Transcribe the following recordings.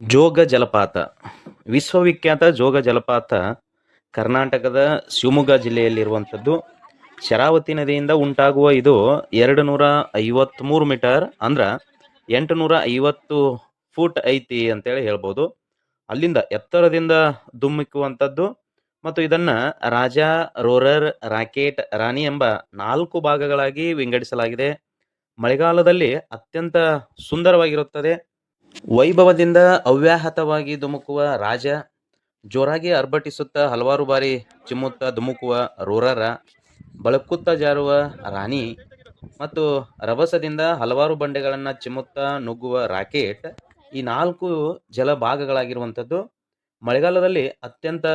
ಜೋಗ ಜಲಪಾತ. ವಿಶ್ವವಿಖ್ಯಾತ ಜೋಗ ಜಲಪಾತ ಕರ್ನಾಟಕದ ಶಿವಮೊಗ್ಗ ಜಿಲ್ಲೆಯಲ್ಲಿರುವಂಥದ್ದು. ಶರಾವತಿ ನದಿಯಿಂದ ಉಂಟಾಗುವ ಇದು ಎರಡು ನೂರ ಐವತ್ತ್ಮೂರು ಮೀಟರ್ ಅಂದ್ರೆ ಎಂಟು ನೂರ ಐವತ್ತು ಫೂಟ್ ಐತಿ ಅಂತೇಳಿ ಹೇಳ್ಬೋದು. ಅಲ್ಲಿಂದ ಎತ್ತರದಿಂದ ಧುಮ್ಮಿಕ್ಕುವಂಥದ್ದು ಮತ್ತು ಇದನ್ನು ರಾಜ ರೋರರ್ ರಾಕೆಟ್ ರಾಣಿ ಎಂಬ ನಾಲ್ಕು ಭಾಗಗಳಾಗಿ ವಿಂಗಡಿಸಲಾಗಿದೆ. ಮಳೆಗಾಲದಲ್ಲಿ ಅತ್ಯಂತ ಸುಂದರವಾಗಿರುತ್ತದೆ. ವೈಭವದಿಂದ ಅವ್ಯಾಹತವಾಗಿ ಧುಮುಕುವ ರಾಜ, ಜೋರಾಗಿ ಅರ್ಭಟಿಸುತ್ತಾ ಹಲವಾರು ಬಾರಿ ಚಿಮ್ಮುತ್ತಾ ಧುಮುಕುವ ರೂರರ, ಬಳಕುತ್ತಾ ಜಾರುವ ರಾಣಿ ಮತ್ತು ರಭಸದಿಂದ ಹಲವಾರು ಬಂಡೆಗಳನ್ನು ಚಿಮ್ಮುತ್ತಾ ನುಗ್ಗುವ ರಾಕೆಟ್ ಈ ನಾಲ್ಕು ಜಲಭಾಗಗಳಾಗಿರುವಂಥದ್ದು. ಮಳೆಗಾಲದಲ್ಲಿ ಅತ್ಯಂತ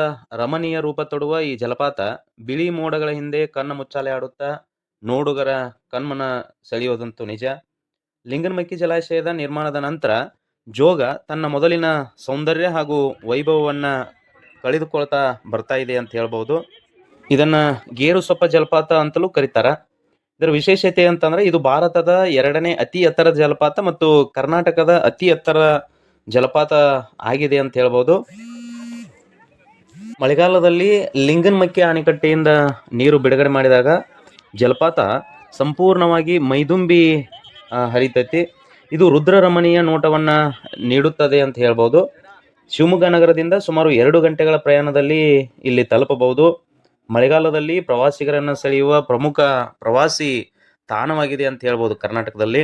ರಮಣೀಯ ರೂಪ ತೊಡುವ ಈ ಜಲಪಾತ ಬಿಳಿ ಮೋಡಗಳ ಹಿಂದೆ ಕಣ್ಣು ಮುಚ್ಚಾಲೆ ಆಡುತ್ತಾ ನೋಡುಗರ ಕಣ್ಮನ ಸೆಳೆಯೋದಂತೂ ನಿಜ. ಲಿಂಗನಮಕ್ಕಿ ಜಲಾಶಯದ ನಿರ್ಮಾಣದ ನಂತರ ಜೋಗ ತನ್ನ ಮೊದಲಿನ ಸೌಂದರ್ಯ ಹಾಗೂ ವೈಭವವನ್ನು ಕಳೆದುಕೊಳ್ತಾ ಬರ್ತಾ ಇದೆ ಅಂತ ಹೇಳ್ಬೋದು. ಇದನ್ನ ಗೇರು ಸೊಪ್ಪ ಜಲಪಾತ ಅಂತಲೂ ಕರೀತಾರೆ. ಇದರ ವಿಶೇಷತೆ ಅಂತಂದ್ರೆ ಇದು ಭಾರತದ ಎರಡನೇ ಅತಿ ಎತ್ತರದ ಜಲಪಾತ ಮತ್ತು ಕರ್ನಾಟಕದ ಅತಿ ಎತ್ತರ ಜಲಪಾತ ಆಗಿದೆ ಅಂತ ಹೇಳ್ಬೋದು. ಮಳೆಗಾಲದಲ್ಲಿ ಲಿಂಗನಮಕ್ಕಿ ಅಣೆಕಟ್ಟೆಯಿಂದ ನೀರು ಬಿಡುಗಡೆ ಮಾಡಿದಾಗ ಜಲಪಾತ ಸಂಪೂರ್ಣವಾಗಿ ಮೈದುಂಬಿ ಹರಿತೈತಿ. ಇದು ರುದ್ರ ರಮಣೀಯ ನೋಟವನ್ನು ನೀಡುತ್ತದೆ ಅಂತ ಹೇಳ್ಬೋದು. ಶಿವಮೊಗ್ಗ ನಗರದಿಂದ ಸುಮಾರು ಎರಡು ಗಂಟೆಗಳ ಪ್ರಯಾಣದಲ್ಲಿ ಇಲ್ಲಿ ತಲುಪಬಹುದು. ಮಳೆಗಾಲದಲ್ಲಿ ಪ್ರವಾಸಿಗರನ್ನು ಸೆಳೆಯುವ ಪ್ರಮುಖ ಪ್ರವಾಸಿ ತಾಣವಾಗಿದೆ ಅಂತ ಹೇಳ್ಬೋದು ಕರ್ನಾಟಕದಲ್ಲಿ.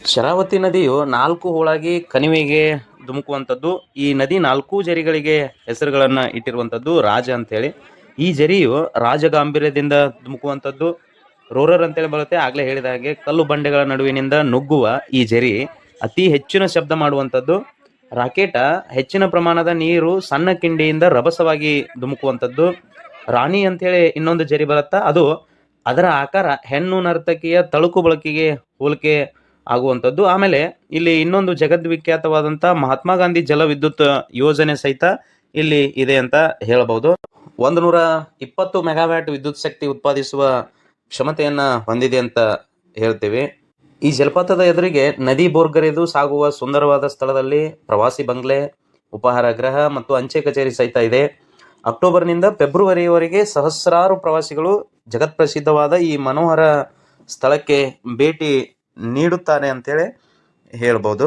ಶರಾವತಿ ನದಿಯು ನಾಲ್ಕು ಹೋಳಾಗಿ ಕಣಿವೆಗೆ ಧುಮುಕುವಂಥದ್ದು. ಈ ನದಿ ನಾಲ್ಕು ಜರಿಗಳಿಗೆ ಹೆಸರುಗಳನ್ನು ಇಟ್ಟಿರುವಂಥದ್ದು ರಾಜ ಅಂತೇಳಿ ಈ ಜರಿಯು ರಾಜಗಾಂಭೀರ್ಯದಿಂದ ಧುಮುಕುವಂಥದ್ದು. ರೋರರ್ ಅಂತೇಳಿ ಬರುತ್ತೆ. ಆಗ್ಲೇ ಹೇಳಿದ ಹಾಗೆ ಕಲ್ಲು ಬಂಡೆಗಳ ನಡುವಿನಿಂದ ನುಗ್ಗುವ ಈ ಜರಿ ಅತಿ ಹೆಚ್ಚಿನ ಶಬ್ದ ಮಾಡುವಂಥದ್ದು. ರಾಕೆಟ ಹೆಚ್ಚಿನ ಪ್ರಮಾಣದ ನೀರು ಸಣ್ಣ ಕಿಂಡಿಯಿಂದ ರಭಸವಾಗಿ ಧುಮುಕುವಂಥದ್ದು. ರಾಣಿ ಅಂತೇಳಿ ಇನ್ನೊಂದು ಜರಿ ಬರುತ್ತಾ, ಅದು ಅದರ ಆಕಾರ ಹೆಣ್ಣು ನರ್ತಕಿಯ ತಳುಕು ಬಳಕೆಗೆ ಹೋಲಿಕೆ ಆಗುವಂಥದ್ದು. ಆಮೇಲೆ ಇಲ್ಲಿ ಇನ್ನೊಂದು ಜಗದ್ವಿಖ್ಯಾತವಾದಂಥ ಮಹಾತ್ಮ ಗಾಂಧಿ ಜಲ ವಿದ್ಯುತ್ ಯೋಜನೆ ಸಹಿತ ಇಲ್ಲಿ ಇದೆ ಅಂತ ಹೇಳಬಹುದು ಒಂದು ನೂರ ಇಪ್ಪತ್ತು ಮೆಗಾವ್ಯಾಟ್ ವಿದ್ಯುತ್ ಶಕ್ತಿ ಉತ್ಪಾದಿಸುವ ಕ್ಷಮತೆಯನ್ನ ಹೊಂದಿದೆ ಅಂತ ಹೇಳ್ತೇವೆ. ಈ ಜಲಪಾತದ ಎದುರಿಗೆ ನದಿ ಬೋರ್ಗರೆದು ಸಾಗುವ ಸುಂದರವಾದ ಸ್ಥಳದಲ್ಲಿ ಪ್ರವಾಸಿ ಬಂಗ್ಲೆ, ಉಪಹಾರ ಗೃಹ ಮತ್ತು ಅಂಚೆ ಕಚೇರಿ ಸಹಿತ ಇದೆ. ಅಕ್ಟೋಬರ್ನಿಂದ ಫೆಬ್ರವರಿವರೆಗೆ ಸಹಸ್ರಾರು ಪ್ರವಾಸಿಗಳು ಜಗತ್ಪ್ರಸಿದ್ಧವಾದ ಈ ಮನೋಹರ ಸ್ಥಳಕ್ಕೆ ಭೇಟಿ ನೀಡುತ್ತಾರೆ ಅಂತೇಳಿ ಹೇಳ್ಬೋದು.